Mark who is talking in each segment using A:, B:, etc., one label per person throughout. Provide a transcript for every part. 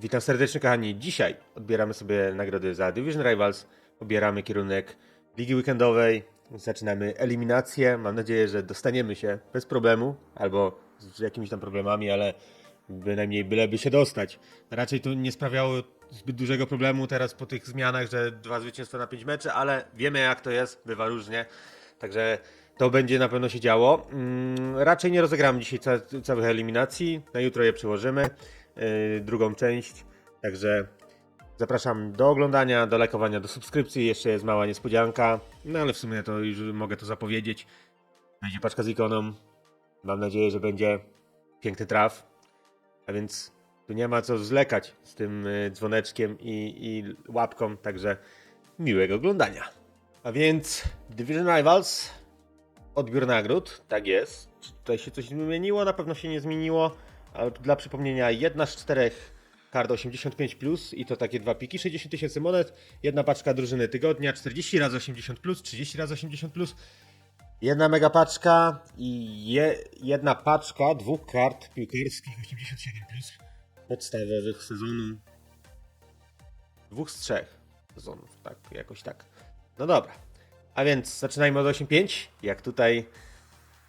A: Witam serdecznie kochani. Dzisiaj odbieramy sobie nagrody za Division Rivals. Pobieramy kierunek Ligi Weekendowej. Zaczynamy eliminację. Mam nadzieję, że dostaniemy się bez problemu albo z jakimiś tam problemami, ale bynajmniej byleby się dostać. Raczej to nie sprawiało zbyt dużego problemu teraz po tych zmianach, że dwa zwycięstwa na pięć meczy, ale wiemy jak to jest, bywa różnie. Także to będzie na pewno się działo. Mm, raczej nie rozegramy dzisiaj ca całych eliminacji. Na jutro je przełożymy. Yy, drugą część. Także zapraszam do oglądania, do lajkowania, do subskrypcji. Jeszcze jest mała niespodzianka. No ale w sumie to już mogę to zapowiedzieć. Będzie paczka z ikoną. Mam nadzieję, że będzie piękny traf. A więc tu nie ma co zlekać z tym y, dzwoneczkiem i, i łapką. Także miłego oglądania. A więc Division Rivals, odbiór nagród, tak jest. Czy tutaj się coś zmieniło? Na pewno się nie zmieniło. Dla przypomnienia, jedna z czterech kart 85 plus i to takie dwa piki, 60 tysięcy monet, jedna paczka drużyny tygodnia, 40 razy 80 plus, 30 razy 80 plus, jedna mega paczka i je, jedna paczka dwóch kart piłkarskich 87 plus podstawowych sezonu. Dwóch z trzech sezonów, tak, jakoś tak. No dobra. A więc zaczynajmy od 8.5. Jak tutaj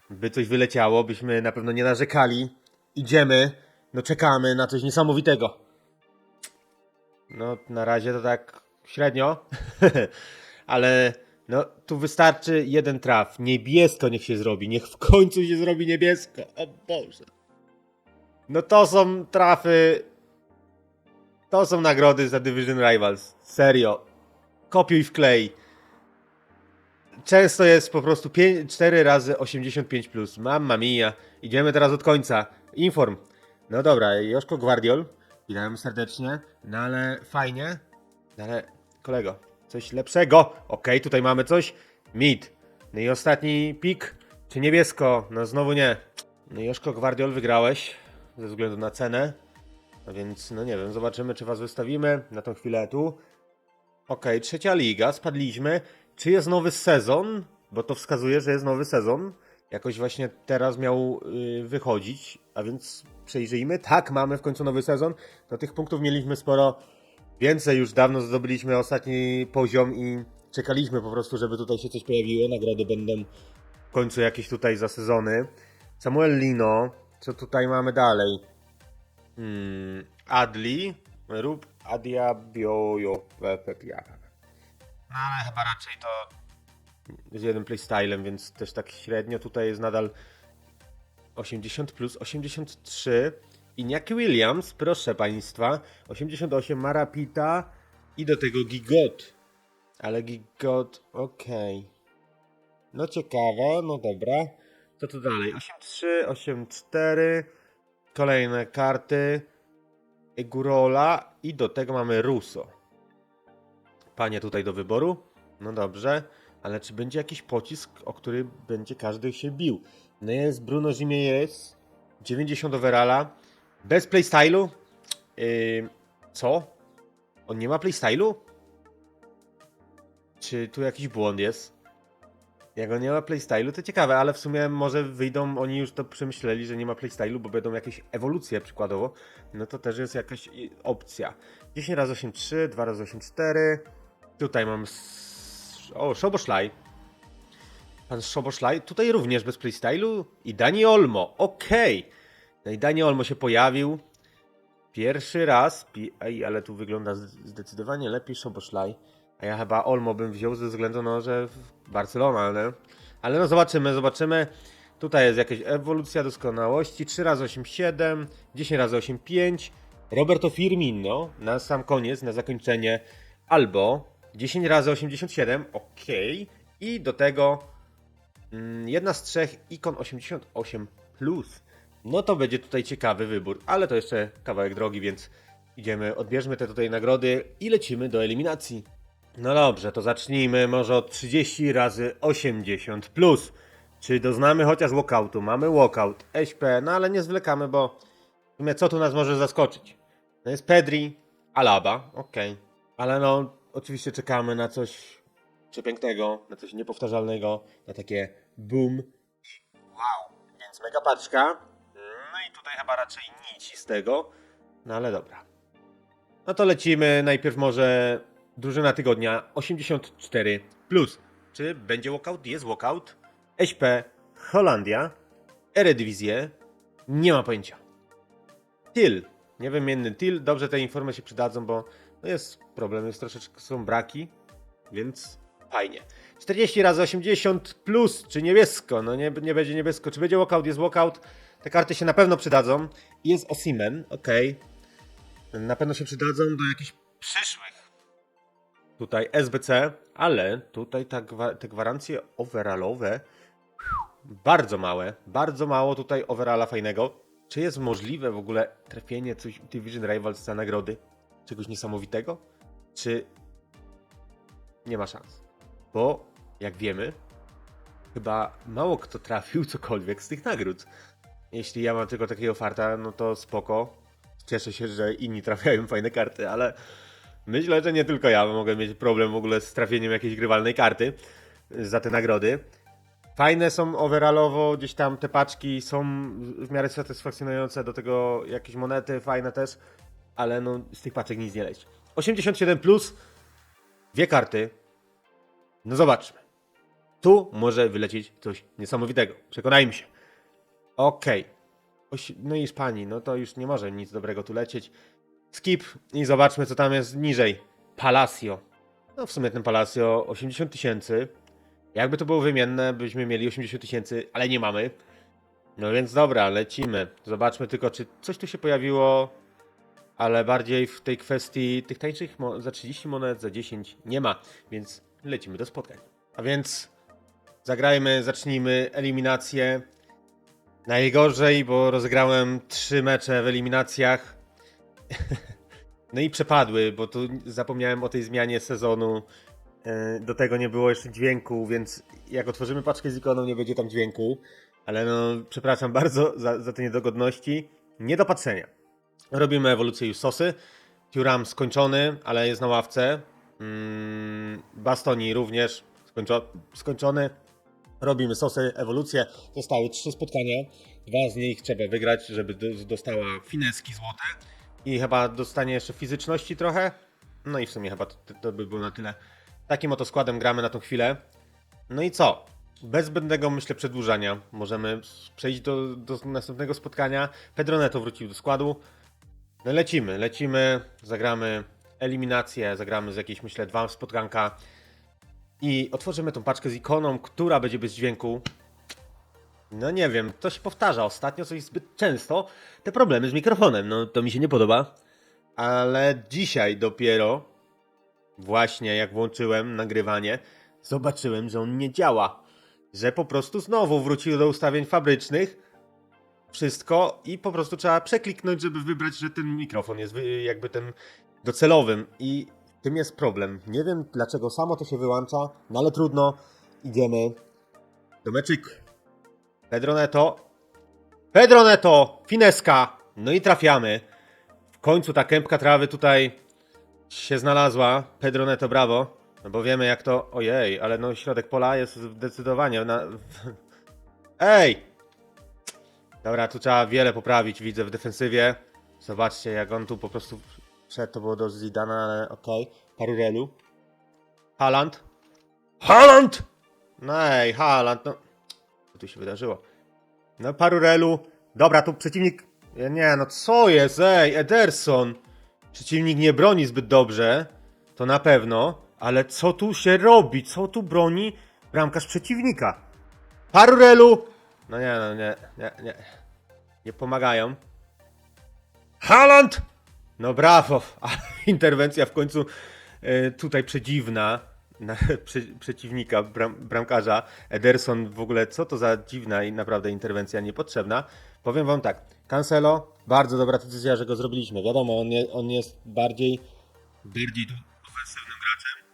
A: by coś wyleciało, byśmy na pewno nie narzekali. Idziemy, no czekamy na coś niesamowitego. No na razie to tak średnio, ale no tu wystarczy jeden traf. Niebiesko niech się zrobi, niech w końcu się zrobi niebiesko. O Boże. No to są trafy. To są nagrody za Division Rivals. Serio. Kopiuj w klej. Często jest po prostu 5, 4 razy 85 plus. Mamma mia. Idziemy teraz od końca. Inform. No dobra, Joszko Gwardiol. Witam serdecznie. No ale fajnie. No ale kolego, coś lepszego. Okej, tutaj mamy coś. Mid. No i ostatni pik. Czy niebiesko? No znowu nie. No Joszko Gwardiol wygrałeś. Ze względu na cenę. No więc, no nie wiem, zobaczymy, czy was wystawimy na tą chwilę tu. Okej, trzecia liga, spadliśmy. Czy jest nowy sezon? Bo to wskazuje, że jest nowy sezon. Jakoś właśnie teraz miał yy, wychodzić, a więc przejrzyjmy. Tak, mamy w końcu nowy sezon. Do tych punktów mieliśmy sporo więcej, już dawno zdobyliśmy ostatni poziom i czekaliśmy po prostu, żeby tutaj się coś pojawiło. Nagrody będą w końcu jakieś tutaj za sezony. Samuel Lino, co tutaj mamy dalej? Hmm, Adli, rób Adiabiojo Pepiara. No ale chyba raczej to z jednym playstylem, więc też tak średnio tutaj jest nadal 80 plus 83. Iniaki Williams, proszę państwa, 88 Marapita i do tego Gigot. Ale Gigot, okej. No ciekawe, no dobra. Co tu dalej? 8-3, 8-4. Kolejne karty. Egurola i do tego mamy Russo. Panie tutaj do wyboru. No dobrze. Ale czy będzie jakiś pocisk, o który będzie każdy się bił? No jest Bruno Jiménez. 90 overalla. Bez playstylu. Yy, co? On nie ma playstylu? Czy tu jakiś błąd jest? Jak on nie ma playstylu, to ciekawe, ale w sumie może wyjdą, oni już to przemyśleli, że nie ma playstylu, bo będą jakieś ewolucje przykładowo, no to też jest jakaś opcja. 10 razy 8 3, 2 razy 8 4. Tutaj mam o, Szoboszlaj. Pan Szoboszlaj, tutaj również bez playstylu i Dani Olmo, okej. No i Dani Olmo się pojawił. Pierwszy raz, ej, ale tu wygląda zdecydowanie lepiej Szoboszlaj. A ja chyba Olmo bym wziął ze względu na, że w Barcelona, ale, ale no zobaczymy, zobaczymy. Tutaj jest jakaś ewolucja doskonałości. 3 razy 8 7, 10 razy 8 5. Roberto Firmino na sam koniec, na zakończenie. Albo 10 razy 87, ok. I do tego mm, jedna z trzech ikon 88 plus. No to będzie tutaj ciekawy wybór, ale to jeszcze kawałek drogi, więc idziemy, odbierzmy te tutaj nagrody i lecimy do eliminacji. No dobrze, to zacznijmy może od 30 razy 80 plus. Czy doznamy chociaż walkoutu? Mamy walkout, SP, no ale nie zwlekamy, bo w sumie co tu nas może zaskoczyć? No jest Pedri, Alaba, okej. Ale no, oczywiście czekamy na coś przepięknego, na coś niepowtarzalnego, na takie boom. Wow, więc mega paczka. No i tutaj chyba raczej nic z tego. No ale dobra. No to lecimy najpierw może drużyna tygodnia 84 plus. Czy będzie walkout? Jest walkout. SP Holandia. Eredivisie. Nie ma pojęcia. TIL. Niewymienny TIL. Dobrze te informacje się przydadzą, bo no jest problem, jest troszeczkę są braki, więc fajnie. 40 razy 80 plus, czy niebiesko? No nie, nie będzie niebiesko. Czy będzie walkout? Jest walkout. Te karty się na pewno przydadzą. Jest Osimen, okej. Na pewno się przydadzą do jakichś przyszłych. Tutaj SBC, ale tutaj ta, te gwarancje overallowe bardzo małe, bardzo mało tutaj overalla fajnego. Czy jest możliwe w ogóle trafienie coś Division Rivals za nagrody? Czegoś niesamowitego? Czy nie ma szans? Bo jak wiemy, chyba mało kto trafił cokolwiek z tych nagród. Jeśli ja mam tylko takiego farta, no to spoko. Cieszę się, że inni trafiają fajne karty, ale myślę, że nie tylko ja mogę mieć problem w ogóle z trafieniem jakiejś grywalnej karty za te nagrody. Fajne są overallowo, gdzieś tam te paczki są w miarę satysfakcjonujące, do tego jakieś monety fajne też, ale no z tych paczek nic nie leci. 87 plus, dwie karty. No zobaczmy. Tu może wylecieć coś niesamowitego. Przekonajmy się. Okej. Osi- No i Hiszpanii, no to już nie może nic dobrego tu lecieć. Skip i zobaczmy co tam jest niżej. Palacio. No w sumie ten Palacio 80 tysięcy. Jakby to było wymienne, byśmy mieli 80 tysięcy, ale nie mamy. No więc dobra, lecimy. Zobaczmy tylko, czy coś tu się pojawiło, ale bardziej w tej kwestii tych tańszych za 30 monet, za 10 nie ma, więc lecimy do spotkań. A więc zagrajmy, zacznijmy eliminację. Najgorzej, bo rozegrałem trzy mecze w eliminacjach. No i przepadły, bo tu zapomniałem o tej zmianie sezonu. E, Do tego nie było jeszcze dźwięku, więc jak otworzymy paczkę z ikoną, nie będzie tam dźwięku. Ale no, przepraszam bardzo za, za te niedogodności. Nie do patrzenia. Robimy ewolucję już sosy. Turam skończony, ale jest na ławce. Mm, Bastoni również skończo skończony. Robimy sosy, ewolucję. Zostały trzy spotkania. Dwa z nich trzeba wygrać, żeby do- dostała fineski złote. I chyba dostanie jeszcze fizyczności trochę. No i w sumie chyba to, to by było na tyle. Takim oto składem gramy na tą chwilę. No i co? Bez zbędnego, myślę, przedłużania możemy przejść do, do następnego spotkania. Pedroneto wrócił do składu. No lecimy, lecimy, zagramy eliminację, zagramy z jakieś, myślę, dwa spotkanka i otworzymy tą paczkę z ikoną, która będzie bez dźwięku. No nie wiem, to się powtarza ostatnio coś zbyt często. Te problemy z mikrofonem, no to mi się nie podoba. Ale dzisiaj dopiero, właśnie jak włączyłem nagrywanie, zobaczyłem, że on nie działa. Że po prostu znowu wrócił do ustawień fabrycznych. Wszystko i po prostu trzeba przekliknąć, żeby wybrać, że ten mikrofon jest jakby tym docelowym. I tym jest problem. Nie wiem dlaczego samo to się wyłącza, no ale trudno. Idziemy do meczyku. Pedroneto. Pedroneto! Fineska! No i trafiamy. W końcu ta kępka trawy tutaj się znalazła. Pedroneto, brawo. No bo wiemy jak to... Ojej, ale no środek pola jest zdecydowanie na... Ej! Dobra, tu trzeba wiele poprawić, widzę w defensywie. Zobaczcie, jak on tu po prostu wszedł, to było do Zidana, ale okej. Parurelu. Haaland. Haaland! No ej, Haaland, no... Co tu się wydarzyło? No, Parurelu. Dobra, tu przeciwnik... Nie, no co jest, ej, Ederson. Przeciwnik nie broni zbyt dobrze, to na pewno, ale co tu się robi? Co tu broni bramkarz przeciwnika? Parurelu! No nie, no nie, nie, nie. Nie pomagają. Haaland! No brawo, interwencja w końcu e, tutaj przedziwna na, prze, przeciwnika, bram, bramkarza. Ederson w ogóle, co to za dziwna i naprawdę interwencja niepotrzebna. Powiem wam tak, Cancelo, bardzo dobra decyzja, że go zrobiliśmy. Wiadomo, on, je, on jest bardziej, bardziej ofensywnym graczem.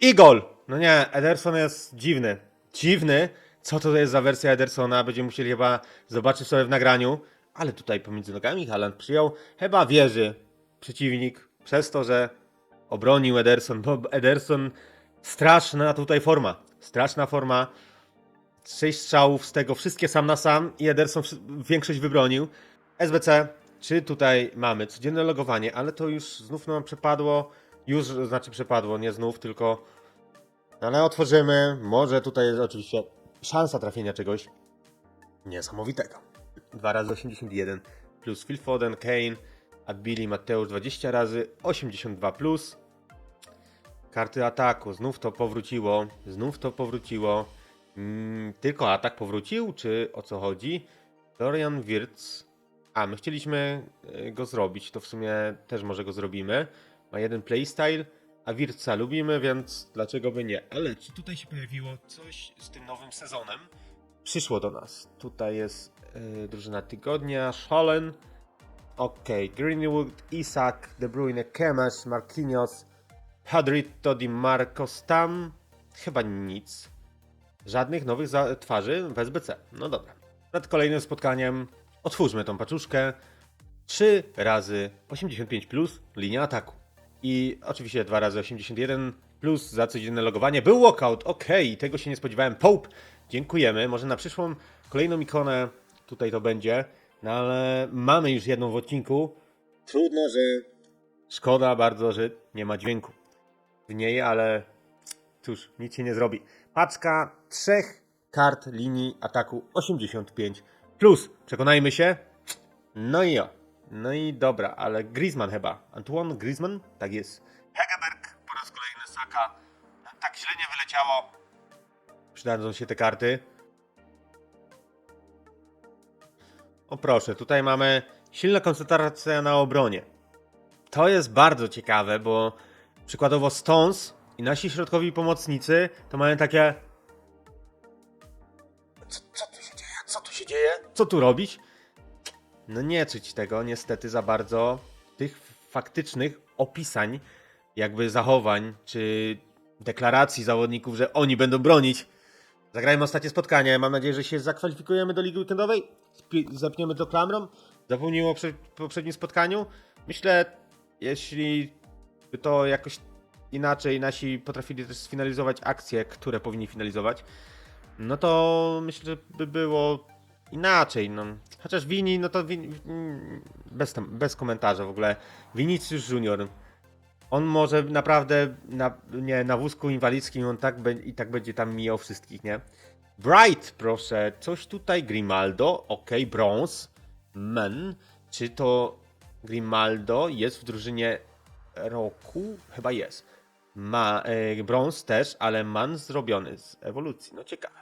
A: I gol! No nie, Ederson jest dziwny. Dziwny? Co to jest za wersja Edersona? Będziemy musieli chyba zobaczyć sobie w nagraniu. Ale tutaj pomiędzy nogami Haaland przyjął. Chyba wierzy przeciwnik przez to, że obronił Ederson, bo Ederson straszna tutaj forma. Straszna forma. Sześć strzałów z tego, wszystkie sam na sam i Ederson większość wybronił. SBC czy tutaj mamy codzienne logowanie, ale to już znów nam przepadło. Już znaczy przepadło, nie znów, tylko. Ale otworzymy. Może tutaj jest oczywiście szansa trafienia czegoś niesamowitego. 2 razy 81 plus Phil Foden, Kane, Adbili, Mateusz 20 razy 82 plus. Karty ataku, znów to powróciło, znów to powróciło. Mm, tylko atak powrócił, czy o co chodzi? Dorian Wirtz. A, my chcieliśmy e, go zrobić, to w sumie też może go zrobimy. Ma jeden playstyle, a Wirtza lubimy, więc dlaczego by nie? Ale czy tutaj się pojawiło coś z tym nowym sezonem? Przyszło do nas. Tutaj jest e, drużyna tygodnia, Schollen. Okej, Greenwood, Isak, De Bruyne, Kemes, Marquinhos, Hadrito Di Marcos tam. Chyba nic. Żadnych nowych twarzy w SBC. No dobra. Przed kolejnym spotkaniem otwórzmy tą paczuszkę. 3 razy 85 plus linia ataku. I oczywiście 2 razy 81 plus za codzienne logowanie. Był walkout, okej, tego się nie spodziewałem. Pope, dziękujemy. Może na przyszłą kolejną ikonę tutaj to będzie. No ale mamy już jedną w odcinku. Trudno, że. Szkoda bardzo, że nie ma dźwięku w niej, ale cóż, nic się nie zrobi. Paczka trzech kart linii ataku 85 plus. Przekonajmy się. No i o. No i dobra, ale Griezmann chyba. Antoine Griezmann? Tak jest. Hegeberg po raz kolejny Saka. Tak źle nie wyleciało. Przydadzą się te karty. O proszę, tutaj mamy silna koncentracja na obronie. To jest bardzo ciekawe, bo przykładowo Stones i nasi środkowi pomocnicy to mają takie. Co, co tu się dzieje? Co tu się dzieje? Co tu robić? No nie czuć tego niestety za bardzo tych faktycznych opisań, jakby zachowań czy deklaracji zawodników, że oni będą bronić. Zagrajmy ostatnie spotkanie. Mam nadzieję, że się zakwalifikujemy do Ligi Weekendowej. Zepniemy to klamrą. Zapomniło o prze- poprzednim spotkaniu. Myślę, jeśli by to jakoś inaczej nasi potrafili też sfinalizować akcje, które powinni finalizować, no to myślę, że by było inaczej. No. Chociaż Wini, no to Wini, bez, tam, bez komentarza w ogóle. Vinicius Junior. On może naprawdę na, nie, na wózku inwalidzkim on tak be, i tak będzie tam mijał wszystkich, nie? Bright, proszę. Coś tutaj. Grimaldo. Ok, brąz. Men. Czy to Grimaldo jest w drużynie roku? Chyba jest. Ma e, też, ale man zrobiony z ewolucji. No ciekawe.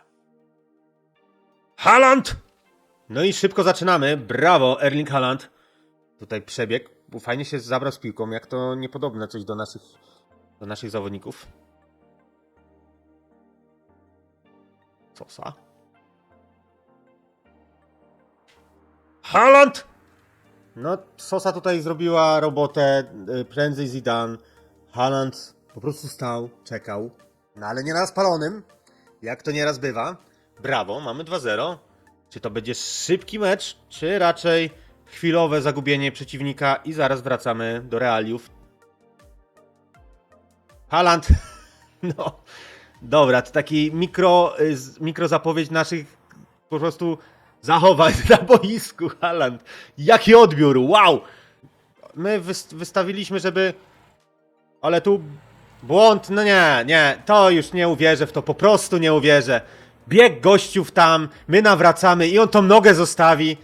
A: Haaland! No i szybko zaczynamy. Brawo, Erling Haaland. Tutaj przebieg. Bo fajnie się zabrał z piłką, jak to niepodobne coś do naszych, do naszych zawodników. Sosa. Haaland! No, Sosa tutaj zrobiła robotę y, prędzej Zidane. Haaland po prostu stał, czekał. No ale nie na spalonym, jak to nieraz bywa. Brawo, mamy 2-0. Czy to będzie szybki mecz, czy raczej chwilowe zagubienie przeciwnika i zaraz wracamy do realiów. Haaland. No, dobra, to taki mikro, mikro zapowiedź naszych po prostu zachowań na boisku. Haaland. Jaki odbiór, wow! My wys- wystawiliśmy, żeby... Ale tu błąd, no nie, nie, to już nie uwierzę w to, po prostu nie uwierzę. Bieg gościów tam, my nawracamy i on tą nogę zostawi.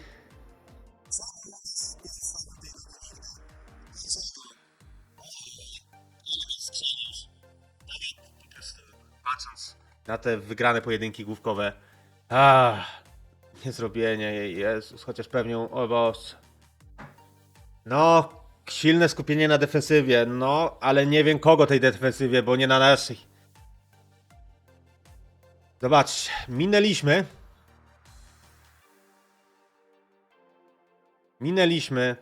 A: na te wygrane pojedynki główkowe. Ah, niezrobienie jej, Jezus, chociaż pewnie, o Boże. No, silne skupienie na defensywie, no, ale nie wiem kogo tej defensywie, bo nie na naszej. Zobaczcie, minęliśmy. Minęliśmy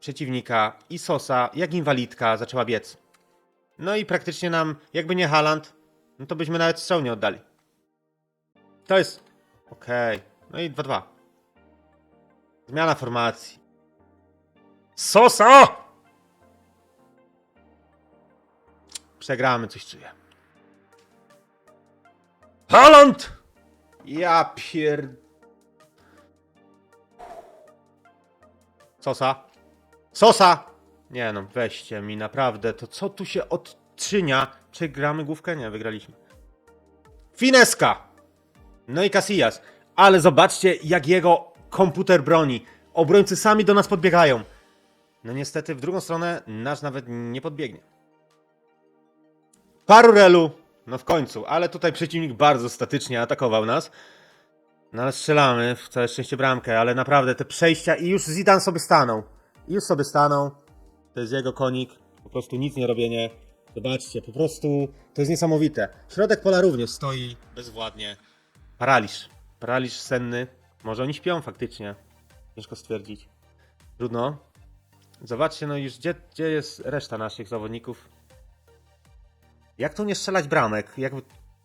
A: przeciwnika i Sosa, jak inwalidka, zaczęła biec. No i praktycznie nam, jakby nie Haaland, no to byśmy nawet strzał nie oddali. To jest... Okej. No i 2-2. Zmiana formacji. Sosa! Przegramy, coś czuję. Haaland! Ja pier... Sosa. Sosa! Nie no, weźcie mi naprawdę, to co tu się odczynia? Przegramy główkę? Nie, wygraliśmy. Fineska! No i Casillas. Ale zobaczcie, jak jego komputer broni. Obrońcy sami do nas podbiegają. No niestety, w drugą stronę nasz nawet nie podbiegnie. Parurelu! No w końcu, ale tutaj przeciwnik bardzo statycznie atakował nas. No ale strzelamy, w całe szczęście bramkę, ale naprawdę te przejścia i już Zidane sobie stanął. I już sobie stanął. To jest jego konik. Po prostu nic nie robienie. Zobaczcie, po prostu to jest niesamowite. Środek pola również stoi bezwładnie. Paraliż. Paraliż senny. Może oni śpią faktycznie. Ciężko stwierdzić. Trudno. Zobaczcie, no już gdzie, gdzie jest reszta naszych zawodników. Jak tu nie strzelać bramek? Jak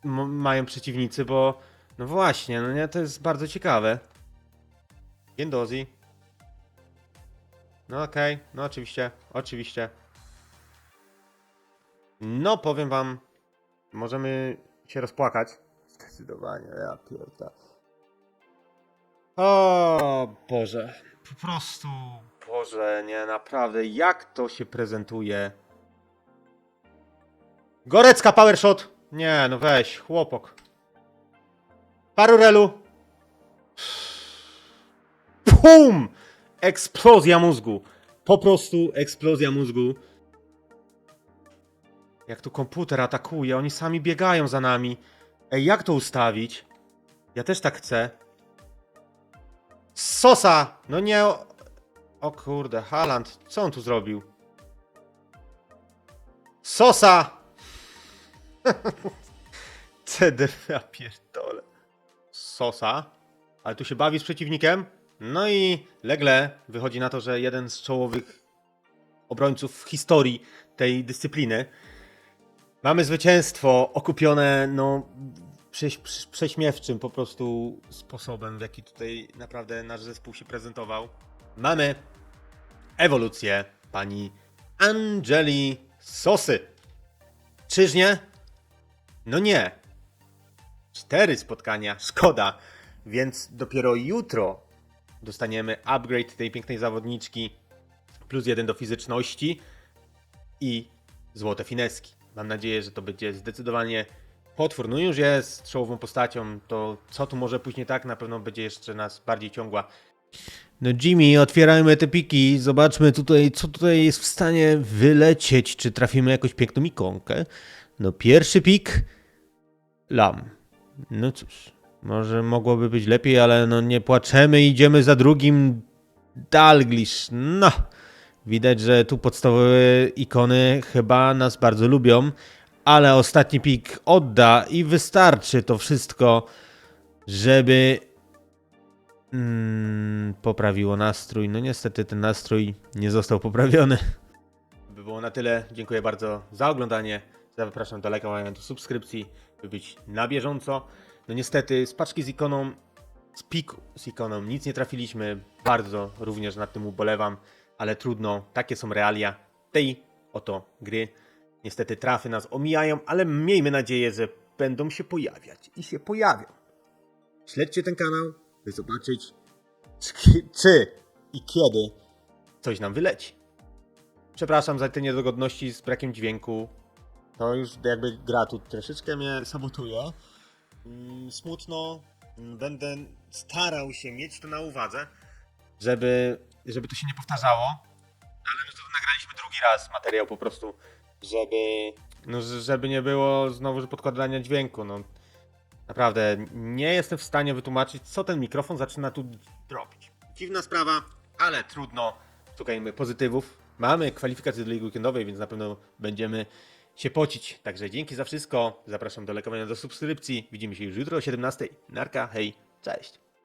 A: mają przeciwnicy, bo no właśnie, no nie, to jest bardzo ciekawe. Gendozi. No okej, no oczywiście, oczywiście. No powiem wam, możemy się rozpłakać. Zdecydowanie, ja pierdolę. O Boże, po prostu, Boże, nie, naprawdę, jak to się prezentuje? Gorecka power shot! Nie, no weź, chłopok. Parurelu! PUM! Eksplozja mózgu. Po prostu eksplozja mózgu. Jak tu komputer atakuje, oni sami biegają za nami. Ej, jak to ustawić? Ja też tak chcę. Sosa! No nie. O, o kurde, Haland, co on tu zrobił? Sosa! CD, ja pierdolę. Sosa, ale tu się bawi z przeciwnikiem. No i Legle wychodzi na to, że jeden z czołowych obrońców w historii tej dyscypliny. Mamy zwycięstwo okupione, no, prześ, prze- prześmiewczym po prostu sposobem, w jaki tutaj naprawdę nasz zespół się prezentował. Mamy ewolucję pani Angeli Sosy. Czyż nie? No nie. Cztery spotkania, szkoda. Więc dopiero jutro dostaniemy upgrade tej pięknej zawodniczki plus jeden do fizyczności i złote fineski. Mam nadzieję, że to będzie zdecydowanie potwór. No już jest czołową postacią, to co tu może później tak, na pewno będzie jeszcze nas bardziej ciągła. No Jimmy, otwierajmy te piki, zobaczmy tutaj, co tutaj jest w stanie wylecieć, czy trafimy jakąś piękną ikonkę. No pierwszy pik, lam. No cóż, może mogłoby być lepiej, ale no nie płaczemy, idziemy za drugim Dalglish. No, widać, że tu podstawowe ikony chyba nas bardzo lubią, ale ostatni pik odda i wystarczy to wszystko, żeby mm, poprawiło nastrój. No niestety ten nastrój nie został poprawiony. By było na tyle. Dziękuję bardzo za oglądanie. Zapraszam do lajkowania, do subskrypcji, by być na bieżąco. No niestety z paczki z ikoną, z piku z ikoną nic nie trafiliśmy. Bardzo również nad tym ubolewam, ale trudno. Takie są realia tej oto gry. Niestety trafy nas omijają, ale miejmy nadzieję, że będą się pojawiać i się pojawią. Śledźcie ten kanał, by zobaczyć, czy, czy i kiedy coś nam wyleci. Przepraszam za te niedogodności z brakiem dźwięku. To już jakby gra tu troszeczkę mnie sabotuje. Mm, Smutno. Mm, Będę starał się mieć to na uwadze, żeby, żeby to się nie powtarzało. Ale my to nagraliśmy drugi raz materiał po prostu, żeby, no, żeby nie było znowu podkładania dźwięku. No. Naprawdę, nie jestem w stanie wytłumaczyć, co ten mikrofon zaczyna tu robić. Dziwna sprawa, ale trudno. Szukajmy pozytywów. Mamy kwalifikacje do Ligi Weekendowej, więc na pewno będziemy się pocić. Także dzięki za wszystko. Zapraszam do lajkowania, do subskrypcji. Widzimy się już jutro o 17. Narka, hej, cześć.